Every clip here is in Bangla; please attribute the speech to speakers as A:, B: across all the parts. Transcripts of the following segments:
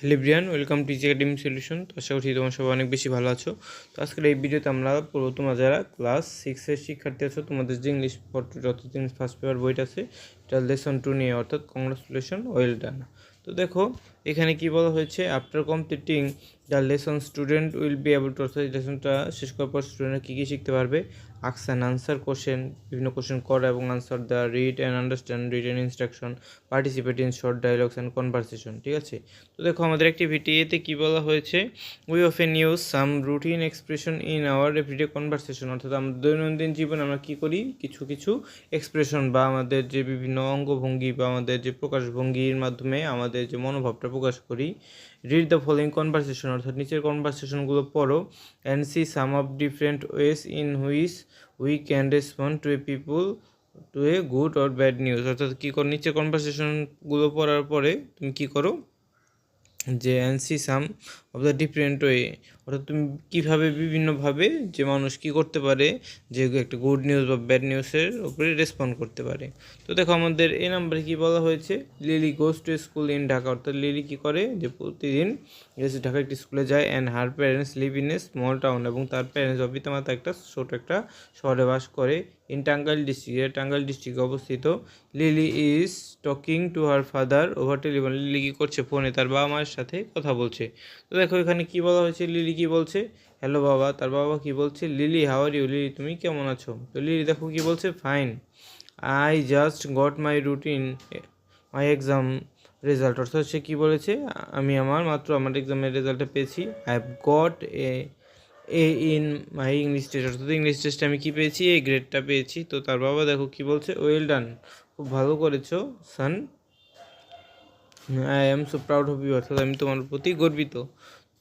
A: Hello Brian welcome to academy solution তো আশা করছি তোমার সবাই অনেক বেশি ভালো আছো। তো আজকের এই ভিডিওতে আমরা পড়ব তোমরা যারা ক্লাস সিক্সের শিক্ষার্থী আছো, তোমাদের যে ইংলিশ যত ফার্স্ট পেপার বইটা আছে, এটা লেসন টু নিয়ে, অর্থাৎ কংগ্রেচুলেশন ওয়েল ডান তো দেখো এখানে কি বলা হয়েছে? After completing the lesson student will be able to অর্থাৎ লেসনটা শেষ করার পর স্টুডেন্টরা কী কী শিখতে পারবে? আক্স অ্যান্ড আনসার কোশ্চেন বিভিন্ন কোশ্চেন করা এবং answer the read and understand written instruction participate in short dialogues and conversation ঠিক আছে? তো দেখো, আমাদের অ্যাক্টিভিটি এতে কী বলা হয়েছে? We of often use some routine expression in our everyday conversation অর্থাৎ আমাদের দৈনন্দিন জীবনে আমরা কী করি? কিছু কিছু এক্সপ্রেশন বা আমাদের যে বিভিন্ন অঙ্গভঙ্গি বা আমাদের যে প্রকাশভঙ্গির মাধ্যমে আমাদের যে মনোভাবটা প্রকাশ করি। রিড দ্য ফলোয়িং কনভারসেশন অর্থাৎ নিচের কনভারসেশনগুলো পড়ো। And see some of different ways in which we can respond to a people to a good or bad news অর্থাৎ কী করো, নিচের কনভারসেশনগুলো পড়ার পরে তুমি কী করো? যে and see some of the different way অর্থাৎ তুমি কীভাবে বিভিন্নভাবে যে মানুষ কী করতে পারে, যে একটা গুড নিউজ বা ব্যাড নিউজের উপরে রেসপন্ড করতে পারে। তো দেখো আমাদের এই নাম্বারে কী বলা হয়েছে? Lily goes to school in Dhaka অর্থাৎ লিলি কী করে? যে প্রতিদিন এসে ঢাকা একটি স্কুলে যায় and her parents live in a small town এবং তার প্যারেন্টস বা পিতামাতা একটা ছোট একটা শহরে বাস করে ইন টাঙ্গাইল ডিস্ট্রিক্টে টাঙ্গাইল ডিস্ট্রিক্টে অবস্থিত। Lily is talking to her father over telephone Lily কি করছে? ফোনে তার বাবা মায়ের সাথে কথা বলছে। তো দেখো এখানে কী বলা হয়েছে? লিলি কী বলছে? হ্যালো বাবা, তার বাবা কী বলছে? লিলি হাওয়ার ইউ লিলি তুমি কেমন আছো? তো লিলি দেখো কী বলছে? Fine I just got my routine my exam result অর্থাৎ সে কী বলেছে? আমি আমার মাত্র আমার এক্সামের রেজাল্টটা পেয়েছি। I have got a A in my English test অর্থাৎ ইংলিশ টেস্টে আমি কী পেয়েছি? এই গ্রেডটা পেয়েছি। তো তার বাবা দেখো কী বলছে? ওয়েল ডান খুব ভালো করেছ son I am so proud of you অর্থাৎ আমি তোমার প্রতি গর্বিত।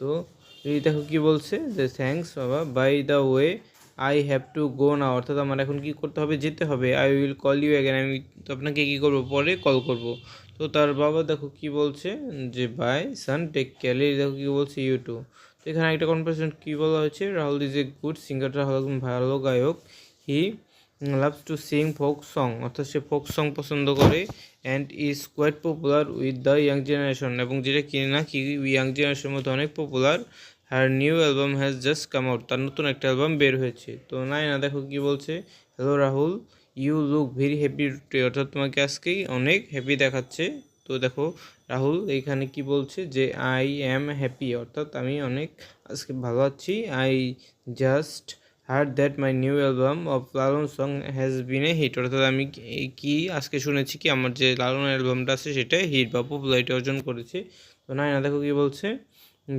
A: তো এই দেখো কী বলছে যে থ্যাংকস বাবা by the way I have to go না অর্থাৎ আমার এখন কী করতে হবে? যেতে হবে। I will call you again আমি আপনাকে কী করব? পরে কল করব। তো তার বাবা দেখো কী বলছে? যে বাই সান টেক কেয়ার দেখো কী বলছে ইউ টু তো এখানে একটা কনভারসেশন কী বলা হয়েছে? Rahul is a good singer Rahul ভালো গায়ক। He loves to sing folk song অর্থাৎ সে ফোক সং পছন্দ করে and is quite popular with the young generation এবং যেটা কি না কি ইয়াং জেনারেশনের মধ্যে অনেক popular her new album has just come out তার নতুন একটা অ্যালবাম বের হয়েছে। তো নাই না দেখো কি বলছে? Hello Rahul you look very happy today অর্থাৎ তোমাকে আজকেই অনেক হ্যাপি দেখাচ্ছে। তো দেখো রাহুল এইখানে কি বলছে যে আই অ্যাম হ্যাপি অর্থাৎ আমি অনেক আজকে ভালো আছি। I just heard that my new album of Lalon song has been a hit অর্থাৎ আমি কি আজকে শুনেছি কি, আমার যে লালন অ্যালবামটা আছে সেটা হিট বা পপুলারিটি অর্জন করেছে। তো না দেখো কি বলছে?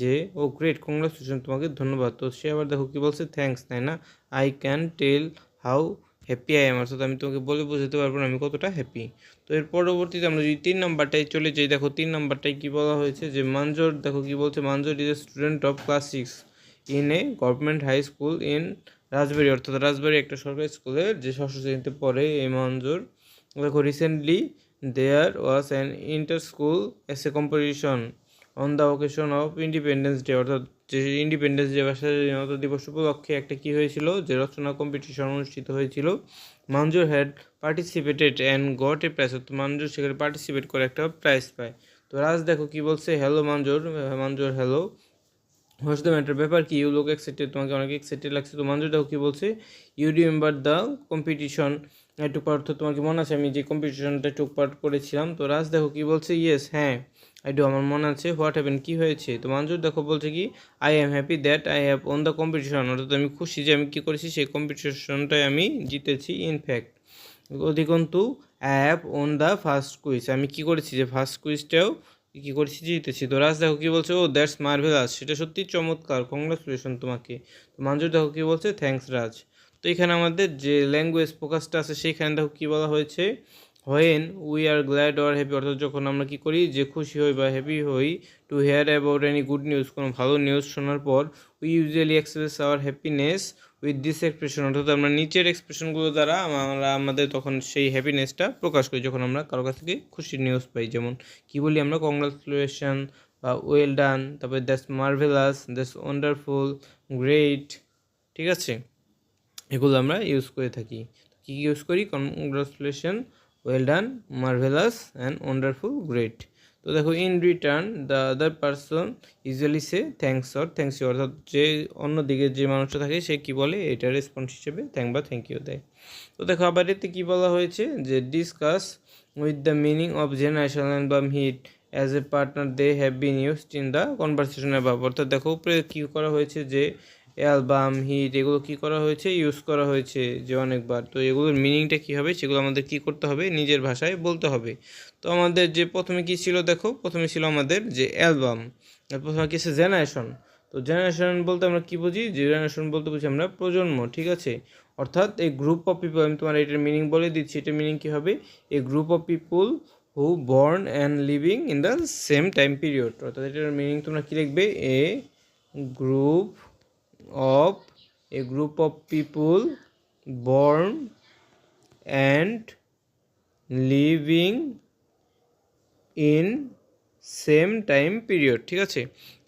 A: যে, ও গ্রেট, কংগ্রাচুলেশন তোমাকে, ধন্যবাদ। তো সে আবার দেখো কি বলছে? থ্যাঙ্কস, তাই না? I can tell how happy I am. অর্থাৎ আমি তোমাকে বলে বোঝাতে পারব না আমি কতটা হ্যাপি। তো এর পরবর্তীতে আমরা যদি তিন নাম্বারটায় চলে যাই, দেখো তিন নাম্বারটায় কী বলা হয়েছে? যে, মানজোর, দেখো কি বলছে? Manjur is a student of class six in a government high school in Rajbari অর্থাৎ রাজবাড়ি একটা সরকারি স্কুলের যে ষষ্ঠ শ্রেণীতে পড়ে এই মঞ্জুর দেখো, recently there was an inter school essay competition on the occasion of independence day অর্থাৎ যে ইন্ডিপেন্ডেন্স ডে বা স্বাধীনতা দিবস উপলক্ষে একটা কী হয়েছিল? যে রচনা কম্পিটিশন অনুষ্ঠিত হয়েছিল। Manjur had participated and got a prize অর্থাৎ মঞ্জুর সেখানে পার্টিসিপেট করে একটা প্রাইজ পায়। তো রাজ দেখো কি বলছে? Hello Manjur Manjur hello what's the matter ব্যাপার কি? ইউ লোক এক্সাইটেড তোমাকে অনেক এক্সাইটেড লাগছে। তো মঞ্জুর দেখো কী বলছে? ইউ রিমেম্বার দ্য কম্পিটিশন একটু পার্ট তোমাকে মনে আছে? আমি যে কম্পিটিশনটা টুক পার্ট করেছিলাম, তো রাজ দেখো কী বলছে? ইয়েস হ্যাঁ আই ডু আমার মনে আছে। হোয়াট হ্যাপেন কী হয়েছে? তো মঞ্জুর দেখো বলছে কি I am happy that I have won the competition অর্থাৎ আমি খুশি যে আমি কী করেছি, সেই কম্পিটিশনটাই আমি জিতেছি ইনফ্যাক্ট অধিকন্তু up on the first quiz আমি কী করেছি যে ফার্স্ট কুইজটাও কী করেছি, জিতেছি। তো রাজ দেখো কী বলছে ও দ্যাটস মার্ভেলাস সেটা সত্যি চমৎকার। কংগ্রাচুলেশন তোমাকে। তো মঞ্জুর দেখো কী বলছে থ্যাংকস রাজ। তো এখানে আমাদের যে ল্যাঙ্গুয়েজ ফোকাসটা আছে সেইখানে দেখো কী বলা হয়েছে when we are glad or happy অর্থাৎ যখন আমরা কী করি যে খুশি হই বা হ্যাপি হই to hear about any good news কোনো ভালো নিউজ শোনার পর we usually express our happiness with this expression অর্থাৎ আমরা নিচের এক্সপ্রেশনগুলো দ্বারা আমরা আমাদের তখন সেই হ্যাপিনেসটা প্রকাশ করি যখন আমরা কারও কাছ থেকে খুশির নিউজ পাই। যেমন কী বলি আমরা কংগ্রাচুলেশন বা ওয়েল ডান তারপরে that's marvellous that's wonderful great ঠিক আছে? এগুলো আমরা ইউজ করে থাকি। কী ইউজ করি? Congratulation well done marvellous and wonderful great তো দেখো in return the other person usually say thanks or thanks you অর্থাৎ যে অন্যদিকে যে মানুষটা থাকে, সে কি বলে? এটা রেসপন্স হিসেবে থ্যাংক বা থ্যাংক ইউ দেয়। তো দেখো, আবার এতে কী বলা হয়েছে? যে discuss with the meaning of generation album hit as a partner they have been used in the conversation above অর্থাৎ দেখো, উপরে কী করা হয়েছে? যে অ্যালবাম, হিট, এগুলো কী করা হয়েছে? ইউজ করা হয়েছে যে অনেকবার। তো এগুলোর মিনিংটা কী হবে? সেগুলো আমাদের কী করতে হবে? নিজের ভাষায় বলতে হবে। তো আমাদের যে প্রথমে কী ছিল দেখো? প্রথমে ছিল আমাদের যে অ্যালবাম। প্রথমে কী জেনারেশন। তো জেনারেশন বলতে আমরা কী বুঝি? জেনারেশন বলতে বুঝি আমরা প্রজন্ম, ঠিক আছে? অর্থাৎ এই গ্রুপ অফ পিপল আমি তোমার এটার মিনিং বলে দিচ্ছি। এটার মিনিং কী হবে? A group of people who born and living in the same time period অর্থাৎ এটার মিনিং তোমরা কী লিখবে? A group of a group of people born and living in same time period ঠিক আছে?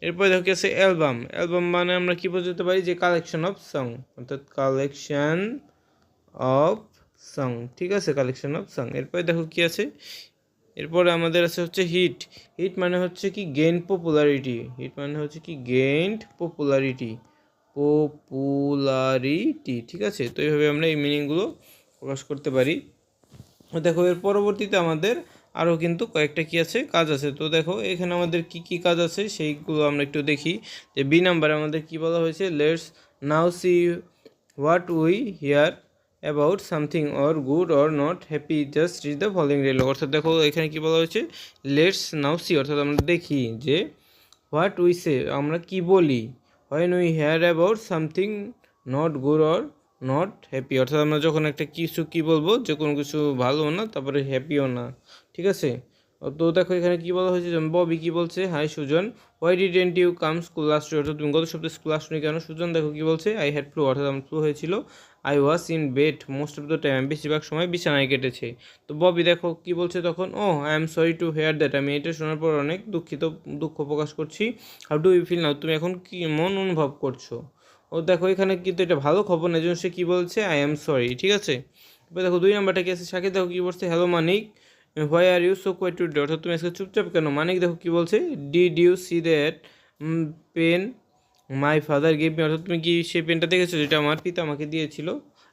A: এরপরে দেখো কি আছে অ্যালবাম অ্যালবাম মানে আমরা কি বোঝাতে পারি? যে কালেকশন অফ সং অর্থাৎ কালেকশন অফ সং ঠিক আছে? কালেকশন অফ সং এরপরে দেখো কি আছে? এরপরে আমাদের আছে হচ্ছে হিট হিট মানে হচ্ছে কি গেইন পপুলারিটি হিট মানে হচ্ছে কি গেইনড পপুলারিটি পপুলারিটি ঠিক আছে? তো এইভাবে আমরা এই মিনিংগুলো প্রকাশ করতে পারি। দেখো, এর পরবর্তীতে আমাদের আরও কিন্তু কয়েকটা কি আছে? কাজ আছে। তো দেখো, এখানে আমাদের কি কি কাজ আছে? সেইগুলো আমরা একটু দেখি। যে বি নাম্বারে আমাদের কি বলা হয়েছে? Let's now see what we hear about something or good or not happy just read the following rail অর্থাৎ দেখো, এখানে কি বলা হয়েছে? লেটস নাও সি অর্থাৎ আমরা দেখি যে হোয়াট উই সে আমরা কি বলি? When we hear about something not good or not happy অর্থাৎ আমরা যখন একটা কিছু কি বলব যে কোনো কিছু ভালো না, তারপরে হ্যাপিও না, ঠিক আছে? তো দেখো এখানে কি বলা হয়েছে? ববি কি বলছে? Hi Sujon. Why didn't you come school last অর্থাৎ তুমি গত সপ্তাহে স্কুল আসনি কেন? সুজন, দেখো কি বলছে? আই হ্যাড ফ্লু অর্থাৎ আমার ফ্লু হয়েছিল। I was in bed most of the time বেশিরভাগ সময় বিছানায় কেটেছে। তো ববি দেখো কি বলছে তখন? ও I am sorry to hear that আমি এটা শোনার পর অনেক দুঃখিত, দুঃখ প্রকাশ করছি। How do you feel now তুমি এখন কি মন অনুভব করছ? ও দেখো, এখানে কিন্তু এটা ভালো খবর না জন্য সে কী বলছে? আই এম সরি ঠিক আছে? এবার দেখো, দুই নাম্বারটা কি আছে? সাকিব দেখো কী বলছে? Hello Manik. Why are you so quiet today অর্থাৎ তুমি আজকে চুপচাপ কেন? মানিক দেখো কী বলছে? Did you see that pen my father gave me অর্থাৎ তুমি কি সেই পেনটা দেখেছ? যেটা আমার পিতা আমাকে দিয়েছিল।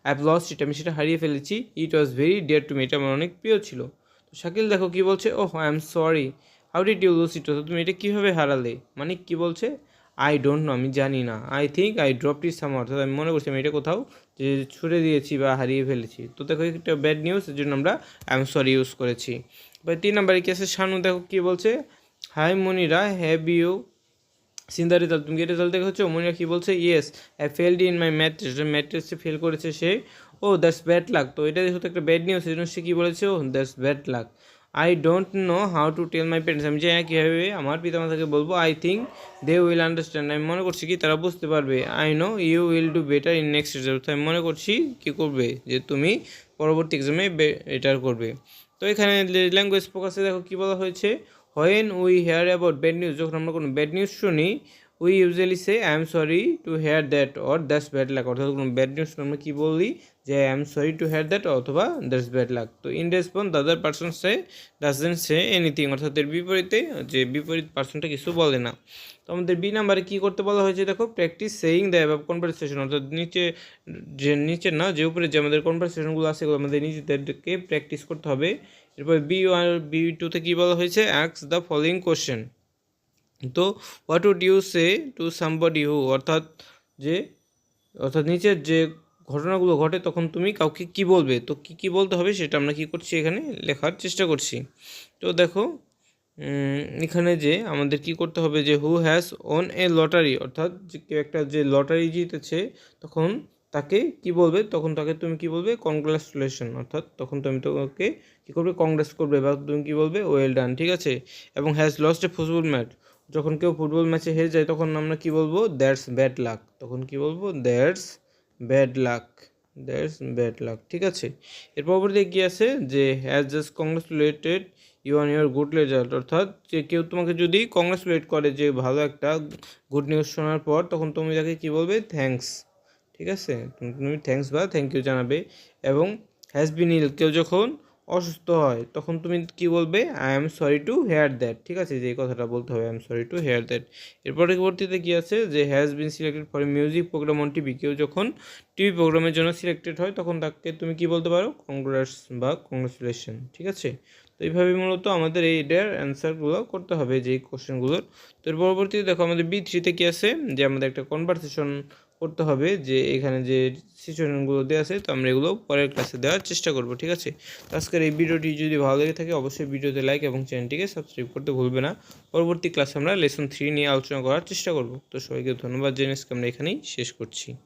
A: অ্যাপ লস্ট ইট আমি সেটা হারিয়ে ফেলেছি। It was very dear to me এটা আমার অনেক প্রিয় ছিল। তো শাকিল, দেখো কী বলছে? ওহ I am sorry how did you lose it তুমি এটা কীভাবে হারালে? মানে কী বলছে? আই ডোন্ট নো আমি জানি না। I think I drop it some অর্থাৎ আমি মনে করছি আমি এটা কোথাও যে ছুড়ে দিয়েছি বা হারিয়ে ফেলেছি। তো দেখো, একটা ব্যাড নিউজ এর জন্য আমরা আই এম সরি ইউজ করেছি। এবার তিন নম্বরে কি আছে? শানু, দেখো কী বলছে? Hi Monira have you seen the result তুমি কি রেজাল্ট হচ্ছে মনিরা কী বলছে? Yes I failed in my math test math fail করেছে সে, ও দ্যাটস ব্যাড লাক তো এটা যেহেতু একটা ব্যাড নিউজ সেজন্য সে কী বলেছে? ও that's bad luck I don't know how to tell my parents আমি জানি কীভাবে আমার পিতামাতাকে বলব। I think they will understand আমি মনে করছি কি, তারা বুঝতে পারবে। I know you will do better in next result আমি মনে করছি, কী করবে? যে তুমি পরবর্তী এক্সামে বেটার করবে। তো এখানে ল্যাঙ্গুয়েজ ফোকাসে দেখো কী বলা হয়েছে? When we hear about bad news যখন আমরা কোনো ব্যাড নিউজ শুনি we usually say I am sorry to hear that or that's bad luck অর্থাৎ কোনো ব্যাড নিউজ আমরা কী বলি? যে I am sorry to hear that অথবা দ্যাটস ব্যাড লাক তো in response the other person say doesn't say anything অর্থাৎ এর বিপরীতে, যে বিপরীত পার্সনটা কিছু বলে না। তো আমাদের বি নাম্বারে কী করতে বলা হয়েছে? দেখো practice saying the above conversation অর্থাৎ নিচে, যে নিচে না, যে উপরে যে আমাদের কনভারসেশনগুলো আছে সেগুলো আমাদের নিজেদেরকে প্র্যাকটিস করতে হবে। এরপর বি ওয়ান বি টুতে কী বলা হয়েছে? অ্যাক্স দ্য ফলোয়িং কোশ্চেন তো what would you say to somebody who অর্থাৎ যে, অর্থাৎ নিচের যে ঘটনাগুলো ঘটে, তখন তুমি কাউকে কি বলবে? তো কি কি বলতে হবে সেটা আমরা কি করছি এখানে? লেখার চেষ্টা করছি। তো দেখো এখানে যে আমাদের কি করতে হবে যে who has won a lottery অর্থাৎ কেউ একটা যে লটারি জিতেছে, তখন তাকে কি বলবে? তখন তাকে তুমি কি বলবে? কংগ্রাচুলেশন অর্থাৎ তখন তুমি তোমাকে কী করবে? কংগ্রেস করবে বা তুমি কী বলবে? ওয়েল ডান ঠিক আছে? এবং has lost a football match যখন কেউ ফুটবল ম্যাচে হেরে যায়, তখন আমরা কি বলব? দ্যাটস ব্যাড লাক তখন কি বলব? That's bad luck that's bad luck ঠিক আছে? এর পরবর্তীতে কী আছে? যে has just congratulated you on your good result অর্থাৎ যে কেউ তোমাকে যদি কংগ্রেচুলেট করে যে ভালো একটা গুড নিউজ শোনার পর, তখন তুমি তাকে কী বলবে? থ্যাংকস ঠিক আছে? তুমি থ্যাংকস বা থ্যাংক ইউ জানাবে। এবং হ্যাজ বিন ইল কেউ যখন অসুস্থ হয়, তখন তুমি কি বলবে? I am sorry to hear that ঠিক আছে? যে কথাটা বলতে হবে I am sorry to hear that এর পরবর্তীতে কী আছে? যে has been selected for music programme on TV কেউ যখন টিভি প্রোগ্রামের জন্য সিলেক্টেড হয়, তখন তাকে তুমি কি বলতে পারো? কংগ্রাটস বা কংগ্রাচুলেশন ঠিক আছে? তো এইভাবে মূলত আমাদের এই এটার অ্যান্সারগুলো করতে হবে যে কোশ্চেনগুলোর তো এর পরবর্তীতে দেখো, আমাদের বি থ্রিতে কী আছে? যে আমাদের একটা কনভারসেশন করতে হবে যে এখানে যে সিচুয়েশনগুলো দেওয়া আছে, তো আমরা এগুলো পরের ক্লাসে দেওয়ার চেষ্টা করব, ঠিক আছে? তো আজকের এই ভিডিওটি যদি ভালো লেগে থাকে, অবশ্যই ভিডিওতে লাইক এবং চ্যানেলটিকে সাবস্ক্রাইব করতে ভুলবে না। পরবর্তী ক্লাসে আমরা লেসন থ্রি নিয়ে আলোচনা করার চেষ্টা করব। তো সবাইকে ধন্যবাদ জেনে আজকে আমরা এখানেই শেষ করছি।